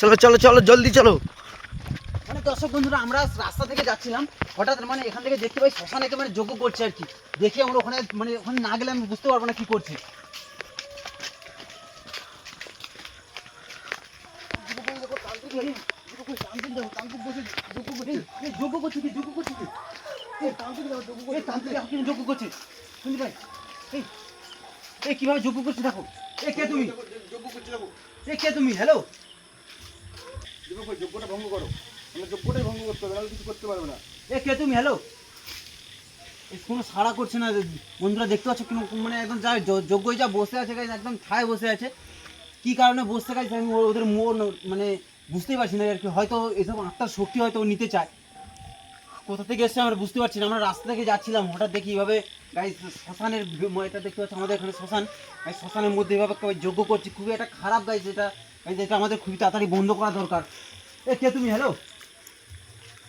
চলো চলো চলো জলদি চলো। মানে দর্শক বন্ধুরা আমরা রাস্তা থেকে যাচ্ছিলাম। হঠাৎ মানে এখান থেকে দেখতে পাই শ্মশানে মানে যোগ্য করছে আর কি। দেখে আমরা ওখানে মানে ওখানে না গেলে আমি বুঝতে পারব না কি করছে। যোগ্য করছে কি যোগ্য করছে কি যোগ্য করছে শুনতে পাই এই কীভাবে যোগ্য করছে দেখো। এ কে তুমি? এ কে তুমি? হ্যালো যোগ্যটা ভঙ্গ করো। আমরা যোগ্যটাই ভঙ্গ করতে হবে কিছু করতে পারবে না। এ কে তুমি? হ্যালো কোনো সাড়া করছে না বন্ধুরা দেখতে পাচ্ছ কোনো মানে একদম যা যোগ্যই যা বসে আছে গাইজ একদম ঠায় বসে আছে। কি কারণে বসতে গাইছে আমি ওদের মন মানে বুঝতেই পারছি না আর কি হয়তো এসব আত্মার শক্তি হয়তো ও নিতে চায়। কোথা থেকে এসছে আমরা বুঝতে পারছি না। আমরা রাস্তা থেকে যাচ্ছিলাম, হঠাৎ দেখি এইভাবে গাইজ শ্মশানের এটা দেখতে পাচ্ছি আমাদের এখানে শ্মশান। গাইজ শ্মশানের মধ্যে এভাবে যোগ্য করছে, খুবই একটা খারাপ এটা। গাইজ এটা আমাদের খুবই তাড়াতাড়ি বন্ধ করা দরকার। এ, কে তুমি? হ্যালো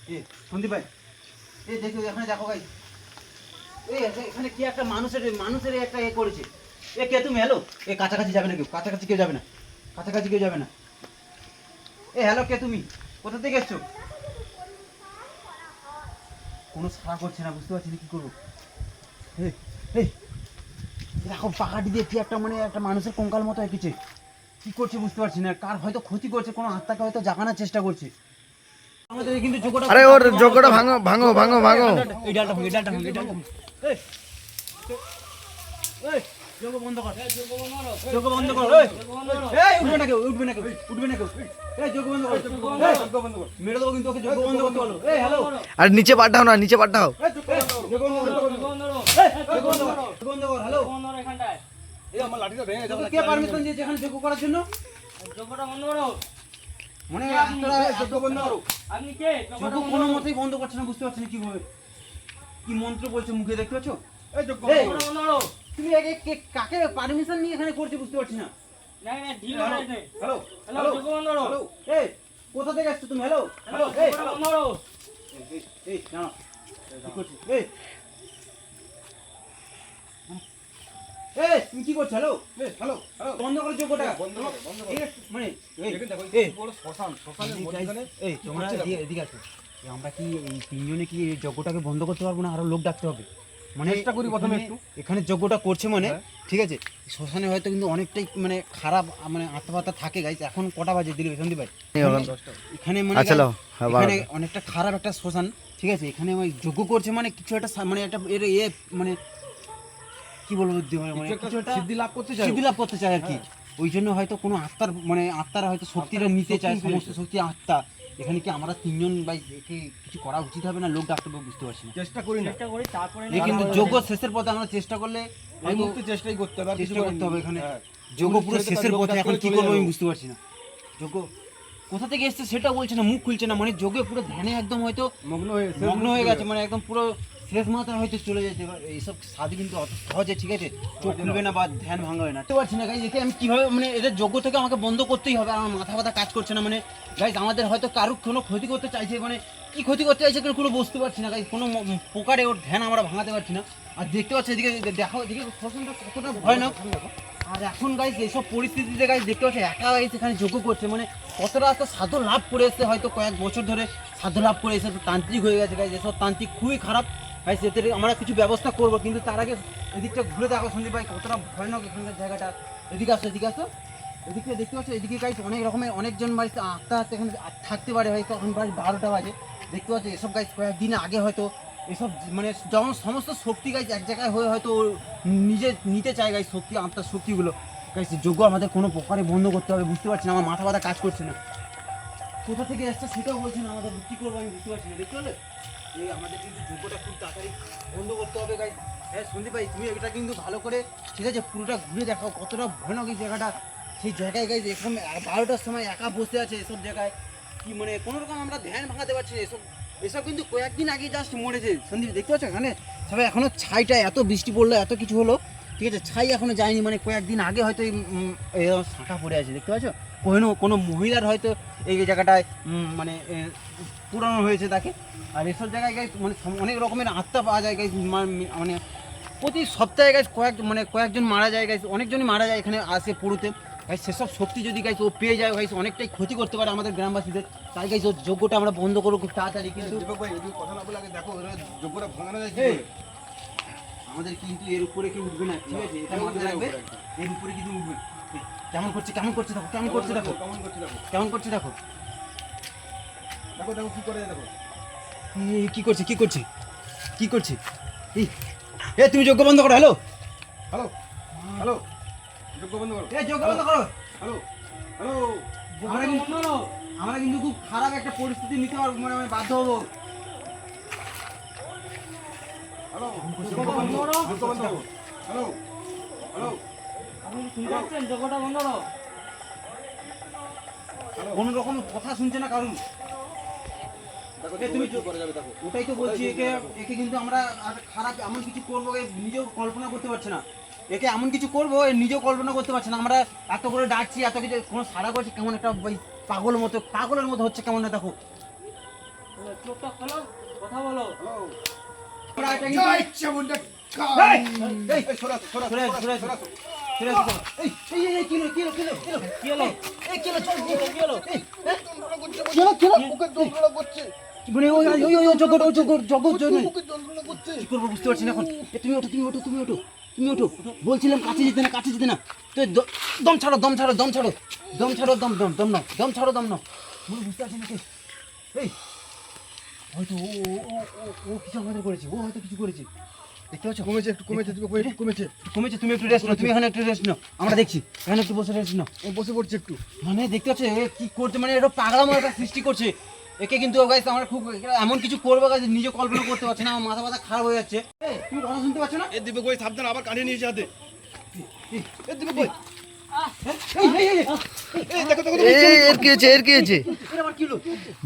এ, সন্দীপ ভাই। এই দেখো, এখানে দেখো এই এখানে- এখানে কি একটা মানুষের মানুষের একটা এ করেছে। এ, কে তুমি? হ্যালো এ, কাছাকাছি যাবে না কেউ, কাছাকাছি কেউ যাবে না। কাছাকাছি কেউ যাবে না। এ হ্যালো কে তুমি? কোথা থেকে এসছো? কোনো সাড়া করছে না বুঝতে পারছি না কি করব এই দেখো পাকাটি দিয়ে কি একটা মানে একটা মানুষের কঙ্কাল মতো এঁকেছে কি করছে বুঝতে পারছি না কার হয়তো ক্ষতি করছে কোনো আত্মাকে হয়তো জাগানোর চেষ্টা করছে আমাদের কিন্তু যোগ্যটা আরে ওর যোগ্যটা ভাঙো ভাঙো ভাঙো ভাঙো এই ডালটা ভাঙো এই ডালটা ভাঙো এই ডালটা এই, যোগ্য বন্ধ কর। যোগ্য বন্ধ কর, এই। উঠবে না কেউ, উঠবে না কেউ, উঠবে না কেউ। এই, যোগ্য বন্ধ কর। এই, মেরে দেবো কিন্তু ওকে যোগ্য বন্ধ করতে বলো। এই, হ্যালো। আর নিচে পাঠাও না নিচে পাঠাও এই, যোগ্য বন্ধ কর। যোগ্য বন্ধ কর, যোগ্য বন্ধ কর, হ্যালো। এই আমার লাঠিটা ভেঙে যাবে কে পারমিশন দিয়েছে এখানে যোগ্য করার জন্য মানে আপনারা যোগ্য বন্ধ করো যোগ্য কোনো মতেই বন্ধ করছে না বুঝতে পারছি না কীভাবে কি মন্ত্র বলছে মুখে দেখতে পাচ্ছ এই যোগ্য এই, তুমি আগে কে- কাকে পারমিশন নিয়ে এখানে করছে বুঝতে পারছি না? হ্যালো হ্যালো হ্যালো এই কোথা থেকে আসছো তুমি? হ্যালো এই, কি এই। এই তুমি কি করছ? হ্যালো হ্যালো হ্যালো বন্ধ করে যোগ্যটা। বন্ধ বন্ধ মানে এই এখানে দেখো এই, এই বড় শ্মশান শ্মশানের মধ্যখানে এই তোমরা এদিকে- এদিকে আসো। আমরা কি এই তিনজনে কি যজ্ঞটাকে বন্ধ করতে পারব না? আরও লোক ডাকতে হবে। মানে চেষ্টা করি প্রথমে এখানে- একটু। এখানে যজ্ঞটা করছে মানে হ্যাঁ। ঠিক আছে? শ্মশানে হয়তো কিন্তু অনেকটাই মানে খারাপ মানে থাকে গাইছে এখন কটা বাজে দিলে সন্দীপ ভাই? এখানে মানে আচ্ছা, হ্যাঁ, এখানে অনেকটা খারাপ একটা শ্মশান ঠিক আছে? এখানে ওই যজ্ঞ করছে মানে কিছু একটা মানে একটা এর এ মানে কি বলব মানে কিছু একটা সিদ্ধি লাভ করতে চাই হ্যাঁ। সিদ্ধি লাভ করতে চায় আর কি। ওই জন্য হয়তো কোনো আত্মার মানে আত্মারা হয়তো শক্তিটা নিতে চায় সমস্ত শক্তি আত্মা। এখানে কি আমরা তিনজন ভাই একে কিছু করা উচিত হবে না? লোক ডাক্তার বুঝতে পারছি না। চেষ্টা করি না। এই কিন্তু যোগ্য শেষের পথে আমরা চেষ্টা করলে এই মুক্তি মুহূর্তে চেষ্টাই করতে হবে কিছু চেষ্টা করতে হবে এখানে। হ্যাঁ। যোগ্য পুরো শেষের পথে এখন কি করব আমি বুঝতে পারছি না। যোগ্য কোথা থেকে এসছে সেটা বলছে না মুখ খুলছে না মানে যোগ্য পুরো ধ্যানে একদম হয়তো মগ্ন হয়ে মগ্ন হয়ে গেছে মানে একদম পুরো শেষ মাথায় হয়তো চলে যেতে এবার এইসব সাধু কিন্তু অত সহজে ঠিক আছে? চোখ খুলবে না বা ধ্যান ভাঙবে না। বুঝতে পারছি না গাইজ একে আমি কীভাবে মানে এদের যোগ্য থেকে আমাকে বন্ধ করতেই হবে আমার মাথা ব্যথা কাজ করছে না মানে গাইজ আমাদের হয়তো কারুর কোনো ক্ষতি করতে চাইছে মানে কি ক্ষতি করতে চাইছে কোনো বুঝতে পারছি না গাইজ কোনো প্রকারে ওর ধ্যান আমরা ভাঙাতে পারছি না। আর দেখতে পাচ্ছি এদিকে দেখো এদিকে শ্মশানটা কতটা ভয়ানক। আর এখন গাইজ এইসব পরিস্থিতিতে গাইজ দেখতে পাচ্ছি একা গাইজ এখানে যোগ্য করছে মানে কতটা একটা সাধু লাভ করে এসছে হয়তো কয়েক বছর ধরে সাধু লাভ করে এসে তান্ত্রিক হয়ে গেছে গাইজ এসব তান্ত্রিক খুবই খারাপ। গাইজ এতে আমরা কিছু ব্যবস্থা করব, কিন্তু তার আগে এদিকটা ঘুরে দেখো, সন্দীপ ভাই, কতটা ভয়ানক এখানকার জায়গাটা। এদিকে আসো এদিকে আসো। এদিকে দেখতে পাচ্ছ, এদিকে গাইজ অনেক রকমের, অনেকজন বাড়িতে আত্মা আত্মা এখানে থাকতে পারে, হয়তো এখন প্রায় বারোটা বাজে। দেখতে পাচ্ছ, এসব গাইজ কয়েকদিন আগে হয়তো এসব মানে যখন সমস্ত শক্তি গাইজ এক জায়গায় হয়ে হয়তো নিজে নিতে চায় গাইজ শক্তি আত্মার শক্তিগুলো। গাইজ যোগ্য আমাদের কোনো প্রকারে বন্ধ করতে হবে, বুঝতে পারছি না, আমার মাথা ব্যথা কাজ করছে না। কোথা থেকে আসছে সেটাও বলছে না, আমাদের কী করব, আমি বুঝতে পারছি না, দেখতে পেলে? এই আমাদের কিন্তু যোগ্যটা খুব তাড়াতাড়ি বন্ধ করতে হবে গাইজ হ্যাঁ সন্দীপ ভাই, তুমি এটা কিন্তু ভালো করে, ঠিক আছে, পুরোটা ঘুরে দেখাও, কতটা ভয়ানক এই জায়গাটা। সেই জায়গায় গাইজ এরকম বারোটার সময় একা বসে আছে এসব জায়গায়। কি মানে কোনো রকম আমরা ধ্যান ভাঙাতে পারছি না, এসব এসব কিন্তু কয়েকদিন আগে জাস্ট মরেছে। সন্দীপ, দেখতে পাচ্ছ এখানে? সবাই এখনও ছাইটা, এত বৃষ্টি পড়ল, এত কিছু হলো, ঠিক আছে, ছাই এখনও যায়নি মানে কয়েকদিন আগে হয়তো এই শাঁখা পড়ে আছে, দেখতে পাচ্ছ? কোনো কোনো মহিলার হয়তো এই জায়গাটায় মানে পুরানো হয়েছে তাকে। আর এসব জায়গায় গাইজ মানে অনেক রকমের আত্মা পাওয়া যায় গাইজ মানে প্রতি সপ্তাহে গাইস কয়েক মানে কয়েকজন মারা যায় গাইস অনেকজনই মারা যায় এখানে আসে পুরুতে। গাইস সেসব শক্তি যদি গাইস ও পেয়ে যায় গাইস অনেকটাই ক্ষতি করতে পারে আমাদের গ্রামবাসীদের। তাই গাইস ওর যোগ্যটা আমরা বন্ধ করব খুব তাড়াতাড়ি কিন্তু। কথা না বলে আগে দেখো যোগ্যটা ভাঙানো যায় কি? আমাদের কিন্তু এর উপরে কেউ উঠবে না? ঠিক আছে এটা মাথায় রাখবে। এর উপরে কিন্তু উঠবে এই, কেমন করছে কেমন করছে দেখো কেমন করছে দেখো কেমন করছে দেখো? কেমন করছে দেখো? দেখো দেখো কি করে দেখো? কি করছে কি করছে? কি করছে? এই এ তুমি যোগ্য বন্ধ করো হ্যালো? হ্যালো? হ্যালো? যোগ্য বন্ধ করো। এ যোগ্য বন্ধ করো। হ্যালো? হ্যালো? আমরা কিন্তু আমরা কিন্তু খুব খারাপ একটা পরিস্থিতি নিতে পারব মানে আমি বাধ্য হব। হ্যালো? যোগ্য বন্ধ করো। যোগ্য বন্ধ করো। হ্যালো? হ্যালো? কোনো রকম কথা শুনছে না কারণ। তুমি তুমি করে যাবে দেখো। ওটাই তো বলছি একে একে কিন্তু আমরা আর খারাপ এমন কিছু করব নিজেও কল্পনা করতে পারছে না। একে এমন কিছু করব নিজেও কল্পনা করতে পারছে না। আমরা এত করে ডাকছি এত কিছু কোনো সারা করছে কেমন একটা ওই পাগল মতো পাগলের মতো হচ্ছে কেমন না দেখো। আমরা এটা কিন্তু- মানে ওই, ওই, ওই, জগৎ, ওই জগৎ, জগৎ জন্য। কি করব বুঝতে পারছি না এখন। তুমি ওঠো তুমি ওঠো তুমি ওঠো তুমি ওঠো। বলছিলাম কাছে যেতে না কাছে যেতে না। তো দম ছাড়ো দম ছাড়ো দম ছাড়ো। দম ছাড়ো দম দম দম নাও দম ছাড়ো দম নাও। বুঝতে পারছি না? এই হয়তো ও- ও কিছু আমাদের করেছে ও হয়তো কিছু করেছে। দেখতে পাচ্ছ? কমেছে একটু কমেছে তুমি কমেছে কমেছে। তুমি একটু রেস্ট নাও তুমি এখানে একটু রেস্ট নাও। আমরা দেখছি এখানে একটু বসে রেস্ট নাও। বসে পড়ছে একটু। মানে দেখতে পাচ্ছ কি করছে মানে এটা পাগলামো একটা সৃষ্টি করছে। একে কিন্তু গাইছে আমরা খুব এমন কিছু করব নিজে কল্পনা করতে পারছি না আমার মাথা মাথা খারাপ হয়ে যাচ্ছে। তুমি কথা শুনতে পাচ্ছ না? এ সাবধান আবার এ কি হলো?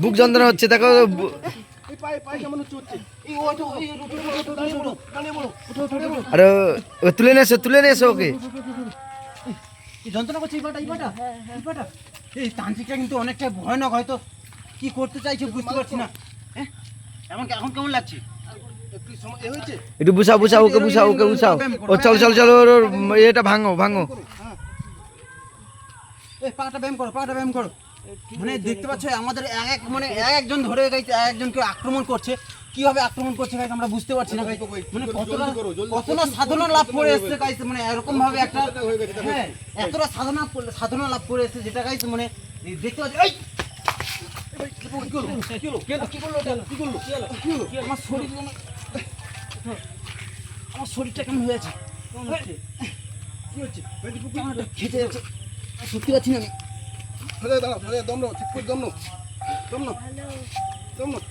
বুক যন্ত্রণা হচ্ছে দেখো আরে তুলে নিয়ে এসো তুলে এসো ওকে। এই যন্ত্রণা করছে এই এই এই তান্ত্রিকটা কিন্তু অনেকটা ভয়ানক হয়তো কি করতে চাইছে বুঝতে পারছি না। হ্যাঁ এমন এখন কেমন লাগছে? একটু বুঝাও বুঝাও ওকে বুঝাও ওকে বুঝাও। ও চলো চলো চলো ওর ওর এটা ভাঙো ভাঙো। এই পাটা ব্যায়াম করো পাটা ব্যায়াম করো। মানে দেখতে পাচ্ছ আমাদের এক এক মানে এক একজন ধরে গাইছে এক একজনকে আক্রমণ করছে। কীভাবে আক্রমণ করছে গাইছে আমরা বুঝতে পারছি না গাইছে মানে কতটা কতটা সাধনা লাভ করে এসছে গাইছে মানে এরকম ভাবে একটা হ্যাঁ এতটা সাধনা সাধনা লাভ করে এসছে যেটা গাইছে মানে দেখতে পাচ্ছি এই? আমার শরীর আমার শরীরটা কেমন হয়ে আছে? কি হচ্ছে? খেতে যাচ্ছে। সত্যি পাচ্ছি না আমি। দাঁড়া দাঁড়া দাঁড়া দম নাও ঠিক করে দম নাও দম নাও দম নাও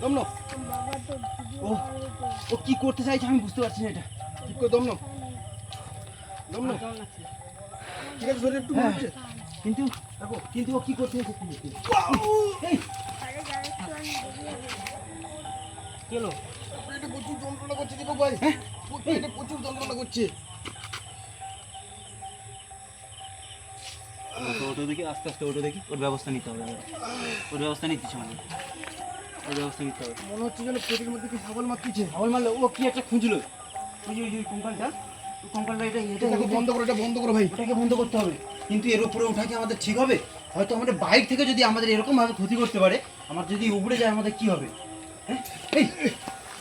দম নাও। ও ও কি করতে চাইছে আমি বুঝতে পারছি না এটা। ঠিক করে দম নাও দম নাও। ঠিক আছে শরীর একটু হ্যাঁ। হচ্ছে কিন্তু দেখো কিন্তু ও কি করতে চাইছে কি করতে এই। কি হলো পেটে প্রচুর যন্ত্রণা করছে দীপক ভাই? পেটে প্রচুর যন্ত্রণা করছে। ওটা দেখি আস্তে আস্তে ওটা দেখি ওর ব্যবস্থা নিতে হবে। ওর ব্যবস্থা নিচ্ছি আমাদের ওর ব্যবস্থা নিতে হবে। মনে হচ্ছে যেন পেটের মধ্যে কি মারতেছে। মারলো ও কি একটা খুঁজলো? ওই যে ওই ওই কঙ্কালটা এটা এটা এটাকে বন্ধ করো এটা বন্ধ করো ভাই। ওটাকে বন্ধ করতে হবে। কিন্তু এর উপরে ওঠা কি আমাদের ঠিক হবে? হয়তো আমাদের বাইক থেকে যদি আমাদের এরকম ভাবে ক্ষতি করতে পারে আমার যদি উপরে যায় আমাদের কি হবে? হ্যাঁ? এই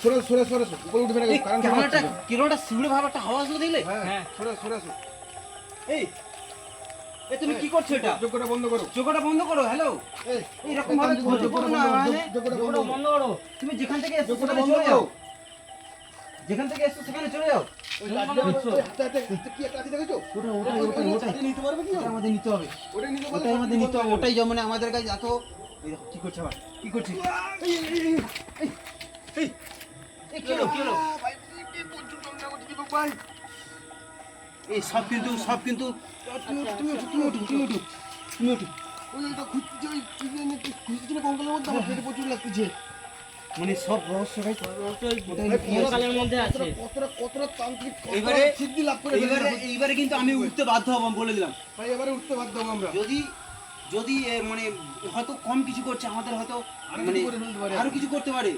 সরে সরে সরে উপরে উঠবে না কারণ শিউরে ভাব একটা হলো দেখলে হ্যাঁ সরে সরে। এই এ তুমি কি করছ এটা যোগ্যটা বন্ধ করো বন্ধ করো হ্যালো ভাবে করো না মানে যোগ্যটা বন্ধ করো তুমি যেখান থেকে এসছো সেখানে চলে যাও যেখান থেকে এসছো সেখানে চলে যাও ওটাই যেমন আমাদের কাছে এত কি করছে আবার কি করছে হলো হলো ভাই এই সব কিন্তু সব কিন্তু। তুমি ওঠো, তুমি ওঠো, তুমি ওঠো, তুমি। মানে সব এবারে- সিদ্ধি লাভ করে এইবারে এইবারে কিন্তু আমি উঠতে বাধ্য হব বলে দিলাম। ভাই, এবারে উঠতে বাধ্য হব আমরা। যদি যদি মানে হয়তো কম কিছু করছে আমাদের হয়তো মানে। আরও কিছু করতে পারে।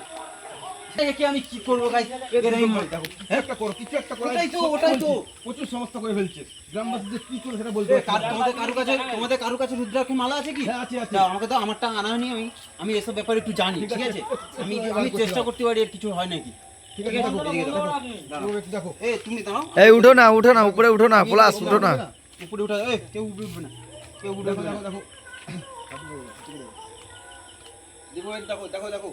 একে আমি কি করব গাইস এর আমি দেখো? একটা করো কিছু একটা করো ওটাই তো, ওটাই তো। প্রচুর সমস্যা করে ফেলছে। গ্রামবাসীদের কি করে সেটা বলতে কার- তোমাদের কারু কাছে তোমাদের কারু কাছে রুদ্রাক্ষী মালা আছে কি? হ্যাঁ, আছে, আছে। দাও, আমাকে তো আমারটা আনা হয়নি আমি। আমি এসব ব্যাপারে একটু জানি ঠিক আছে, আমি আমি চেষ্টা করতে পারি কিছু হয় নাকি? ঠিক আছে দেখো এদিকে দেখো। তুমি একটু দেখো। এ তুমি দাঁড়াও এই উঠো না উঠো না উপরে উঠো না পলাশ উঠো না। উপরে উঠা এ কেউ উঠবে না। কেউ উঠবে না। দেখো দেখো। দেখো দেখো দেখো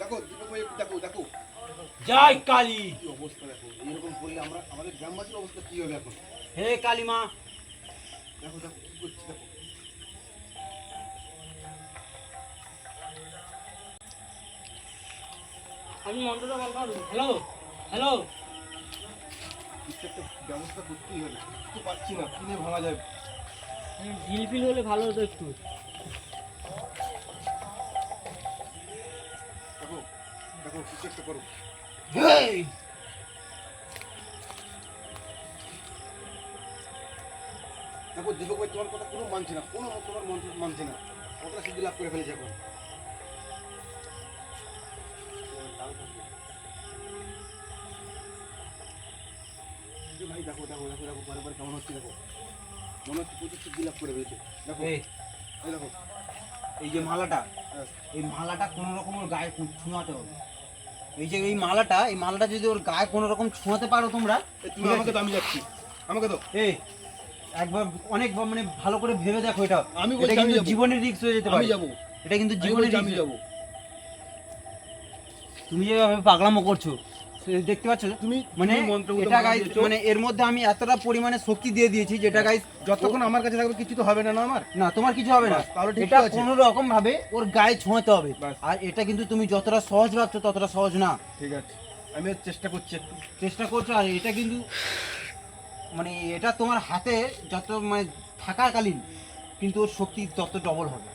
দেখো লিবি। দেখো দীপক দেখো দেখো। জয় কালী। কি অবস্থা দেখো এরকম করলে আমরা আমাদের গ্রামবাসীর অবস্থা কি হবে এখন? হে কালী দেখো দেখো কি করছি দেখো। আমি মন্ত্রটা বলব হ্যালো হ্যালো কিছু একটা ব্যবস্থা করতেই হবে তো পাচ্ছি না কিনে ভাঙা যায় ঢিল ফিল হলে ভালো হতো একটু। দেখো কিছু একটা করো? দেখো দীপক ভাই তোমার কথা কোনো মানছে না কোনো তোমার মানছে না। ওটা সিদ্ধি লাভ করে ফেলেছে এখন। ভাই দেখো দেখো দেখো দেখো পরে পরে কেমন হচ্ছে দেখো। মনে হচ্ছে প্রচুর সিদ্ধি লাভ করে ফেলেছে। দেখো এই, দেখো। এই যে মালাটা হ্যাঁ। এই মালাটা কোনো রকম ওর গায়ে কো- ছোঁয়াতে হবে। এই যে এই মালাটা এই মালাটা যদি ওর গায়ে কোনো রকম ছোঁয়াতে পারো তোমরা তুমি আমাকে তো আমি যাচ্ছি। আমাকে তো এই একবার অনেক মানে ভালো করে ভেবে দেখো এটা। আমি এটা কিন্তু জীবনের রিস্ক হয়ে যেতে পারে। আমি যাব। এটা কিন্তু জীবনের রিস্ক আমি। যাব। তুমি যেভাবে পাগলামো করছ দেখতে পাচ্ছ তুমি মানে এটা গাইস মানে এর মধ্যে আমি এতটা পরিমাণে শক্তি দিয়ে দিয়েছি যেটা গাইস যতক্ষণ আমার কাছে থাকবে কিছু তো হবে না না আমার? না তোমার কিছু হবে না। তাহলে এটা কোনো রকম ভাবে ওর গায়ে ছোঁয়াতে হবে। আর এটা কিন্তু তুমি যতটা সহজ ভাবছ ততটা সহজ না। ঠিক আছে। আমি চেষ্টা করছি চেষ্টা করছ আর এটা কিন্তু মানে এটা তোমার হাতে যত মানে থাকাকালীন কিন্তু ওর শক্তি তত ডবল হবে।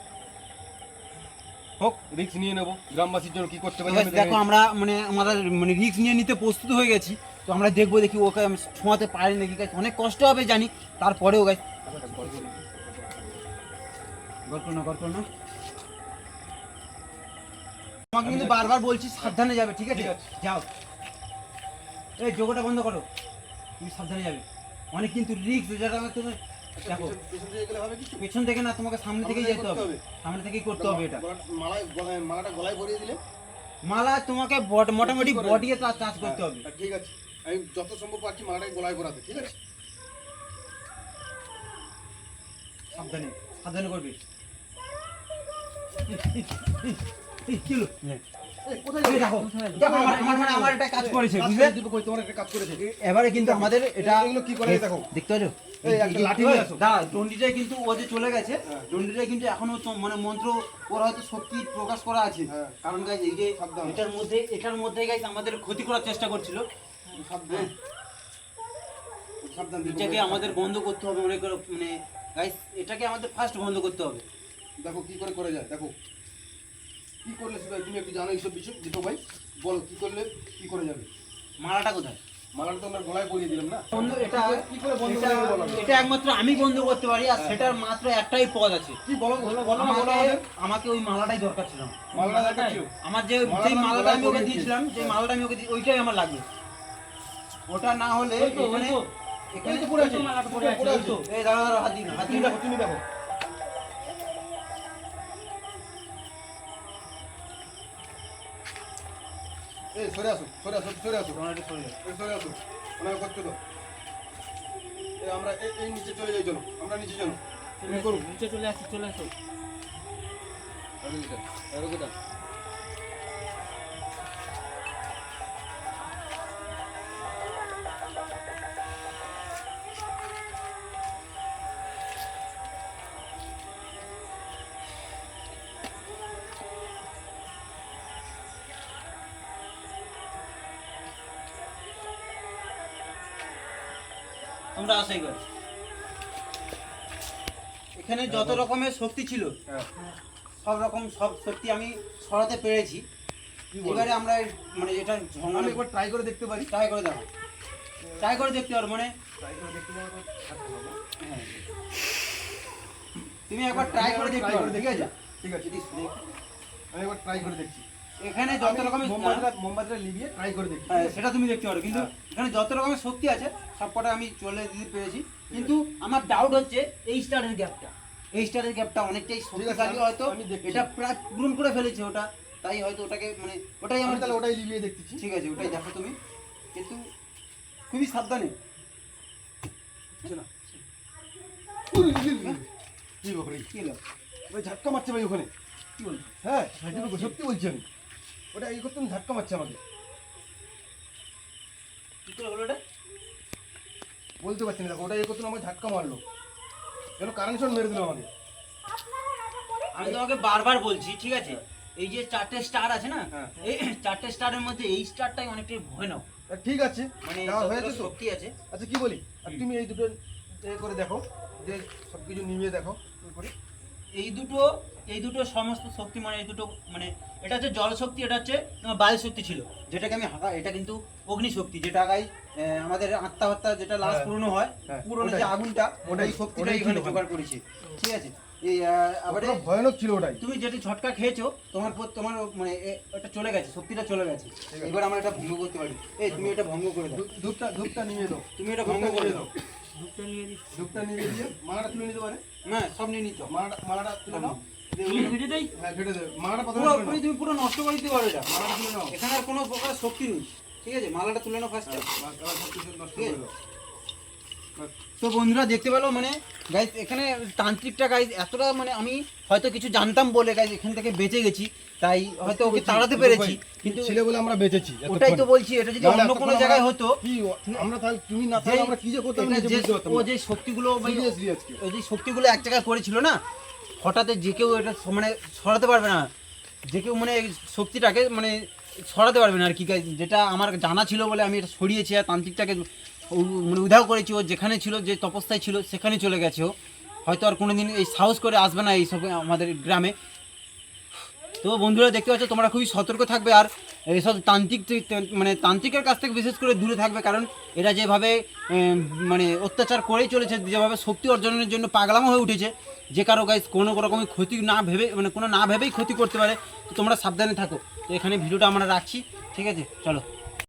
হোক রিস্ক নিয়ে নেব। গ্রামবাসীর জন্য কি করতে পারি দেখো আমরা মানে আমাদের মানে রিস্ক নিয়ে নিতে প্রস্তুত হয়ে গেছি তো আমরা দেখব দেখি ওকে ছোঁয়াতে পারি নাকি গাছ অনেক কষ্ট হবে জানি তারপরেও গাছ গল্প না গল্প না তোমাকে কিন্তু বারবার বলছি সাবধানে যাবে ঠিক আছে। যাও। এই যোগটা বন্ধ করো। তুমি সাবধানে যাবে। অনেক কিন্তু রিস্ক যেটা আমার তুমি দেখো পেছন- থেকে না তোমাকে সামনে থেকেই যেতে হবে। সামনে থেকেই করতে হবে এটা। মালাটা গলায় পরিয়ে দিলে? মালা তোমাকে মোটামুটি? বডিয়ে টাচ করতে হবে। হ্যাঁ, ঠিক আছে। আমি যত সম্ভব পারছি মালাটাকে গলায় পরাতে ঠিক আছে? সাবধানে সাবধানে করবি। হলো? এই, কোথায় এই দেখো, দেখো আমার আমার আমার একটা কাজ করেছে বুঝলে দীপক ভাই, তোমার একটা কাজ করেছে এবারে কিন্তু আমাদের এটা কি করে দেখো দেখতে পাচ্ছ এই, একটা লাঠি নিয়ে আসো। দাঁড়া দণ্ডিটাই কিন্তু ও যে চলে গেছে হ্যাঁ। কিন্তু এখনও মানে মন্ত্র ওর হয়তো শক্তি প্রকাশ করা আছে হ্যাঁ। কারণ গাইজ এই যে এটার মধ্যে এটার মধ্যে গাইজ আমাদের ক্ষতি করার চেষ্টা করছিল দীপক এটাকে আমাদের বন্ধ করতে হবে মনে করো মানে গাইজ এটাকে আমাদের ফার্স্ট বন্ধ করতে হবে দেখো কি করে করে যায় দেখো কি করলে সেটা তুমি একটু জানো এইসব বিষয়? দীপক ভাই বলো কি করলে কি করে যাবে? মালাটা কোথায়? মালাটা তো আমরা গলায় পরিয়ে দিলাম না? বন্ধ এটা কি করে বন্ধ এটা- করবে বলো? এটা একমাত্র আমি বন্ধ করতে পারি আর সেটার মাত্র একটাই পদ আছে। কি বলো বলো বলো আমাকে ওই মালাটাই দরকার ছিল মালাটা দরকার ছিল? আমার যে যেই মালাটা আমি ওকে দিয়েছিলাম যে মালাটা আমি ওকে ওইটাই আমার লাগবে। ওটা না হলে এখানে তো। এখানে তো পড়ে আছে, মালাটা পড়ে আছে, পড়ে ওই তো। এই দাঁড়া দাঁড়া হাত দিন হাত দিন দেখো তুমি দেখো। এই সরে আসো সরে আসো সরে আসো। সরে আসো। ওনাকে করতে দাও। এই আমরা এই নিচে চলে যাই চলো। আমরা নিচে চলো। নিচে চলে আসি চলে আসো। এবার। এখানে যত রকমের শক্তি ছিল হ্যাঁ। সব রকম সব শক্তি আমি সরাতে পেরেছি। এবারে আমরা মানে এটা ঝঙ্গলে একবার ট্রাই করে দেখতে পারি। ট্রাই করে দেখো। ট্রাই করে দেখতে পারো মানে হ্যাঁ। তুমি একবার ট্রাই করে দেখতে পারো করে ঠিক আছে? ঠিক আছে। আমি একবার ট্রাই করে দেখছি। এখানে যত রকমের মোমবাতিটা মোমবাতিটা লিভিয়ে ট্রাই করে দেখি। হ্যাঁ, সেটা তুমি দেখতে পারো। কিন্তু এখানে যত রকমের শক্তি আছে সবকটা আমি চলে দিতে পেরেছি। কিন্তু আমার ডাউট হচ্ছে এই স্টারের গ্যাপটা এই স্টারের গ্যাপটা অনেকটাই শক্তিশালী হয়তো এটা প্রায় পূরণ করে ফেলেছে ওটা। তাই হয়তো ওটাকে মানে ওটাই আমার তাহলে ওটাই লিভিয়ে দেখতেছি। ঠিক আছে ওটাই দেখো তুমি। কিন্তু খুবই সাবধানে। কি বকরি কি হলো? ঝাটকা মারছে ভাই ওখানে। কি বলছো? হ্যাঁ সত্যি বলছি আমি। ওটা এই করতে ঝাটকা মারছে আমাকে কি করে হলো ওটা? বলতে পারছি না দেখো, ওটা এই করতে আমাকে ঝাটকা মারলো। যেন কারেন্ট শট মেরে দিল আমাকে। আমি তোমাকে বারবার বলছি ঠিক আছে? এই যে চারটে স্টার আছে না হ্যাঁ। এই চারটে স্টারের মধ্যে এই স্টারটাই অনেকটাই ভয়ানক ঠিক আছে মানে হয়েছে শক্তি আছে। আচ্ছা কি বলি? তুমি এই দুটো করে দেখো যে সব কিছু নিভিয়ে দেখো করে এই দুটো এই দুটো সমস্ত শক্তি মানে এই দুটো মানে এটা হচ্ছে জল শক্তি এটা হচ্ছে বায়ু শক্তি ছিল। যেটাকে আমি হাঁকা এটা কিন্তু অগ্নি শক্তি যেটা গাই আমাদের আত্মা হত্যা যেটা লাশ হ্যাঁ। পুরনো হয় হ্যাঁ, পুরনো যে আগুনটা ওই শক্তিটা এখানে জোগাড় করেছি। ঠিক আছে? এই আবার ভয়ানক ছিল ওটাই। তুমি যেটি ঝটকা খেয়েছো তোমার পর তোমার মানে এ- ওটা চলে গেছে শক্তিটা চলে গেছে। এবার আমরা এটা ভঙ্গ করতে পারি। এই তুমি এটা ভঙ্গ করে দাও। ধূপ- ধূপটা ধূপটা নিয়ে দাও তুমি এটা ভঙ্গ করে দাও। দুধটা নিয়ে দিচ্ছি ধূপটা নিয়ে দিয়ে মালাটা তুলে নিতে পারে। হ্যাঁ সব নিয়ে নিচ্ছ মালাটা মালাটা তুলে নাও। জিলিপি ভিজে দেই কেটে দেবে। মালাটা প্রথমে পুরো তুলে নাও। তুমি পুরো নষ্ট করে দিতে পারো এটা। মালাটা তুলে নাও। এখানে আর কোনো প্রকার শক্তি নেই। ঠিক আছে? মালাটা তুলে নাও ফার্স্টে মালা- মালা সব কিছু নষ্ট করে দাও তো বন্ধুরা দেখতে পেল? মানে গাইজ এখানে তান্ত্রিকটা গাইজ এতটা মানে আমি হয়তো কিছু জানতাম বলে গাইজ এখান থেকে বেঁচে গেছি। তাই হয়তো ওকে তাড়াতে পেরেছি। কিন্তু ছেলে বলে আমরা বেঁচেছি ওটাই তো বলছি এটা যদি অন্য কোনো জায়গায় হতো আমরা তাহলে তুমি না তাহলে আমরা কি যে করতাম ও যে শক্তিগুলো আজকে। ওই যে শক্তিগুলো এক জায়গায় করেছিল না হঠাৎ যে কেউ এটা মানে সরাতে পারবে না যে কেউ মানে শক্তিটাকে মানে সরাতে পারবে না আর কি যেটা আমার জানা ছিল বলে আমি এটা সরিয়েছি আর তান্ত্রিকটাকে মানে উধাও করেছি ও যেখানে ছিল যে তপস্যায় ছিল সেখানে চলে গেছে ও। হয়তো আর কোনোদিন এই সাহস করে আসবে না এইসব আমাদের গ্রামে। তো বন্ধুরা দেখতে পাচ্ছ, তোমরা খুবই সতর্ক থাকবে আর এইসব তান্ত্রিক মানে তান্ত্রিকের কাছ থেকে বিশেষ করে দূরে থাকবে, কারণ এরা যেভাবে মানে অত্যাচার করেই চলেছে, যেভাবে শক্তি অর্জনের জন্য পাগলামো হয়ে উঠেছে, যে কারও গাইজ কোনো রকমের ক্ষতি না ভেবে মানে কোনো না ভেবেই ক্ষতি করতে পারে, তো তোমরা সাবধানে থাকো। তো এখানে ভিডিওটা আমরা রাখছি, ঠিক আছে? চলো।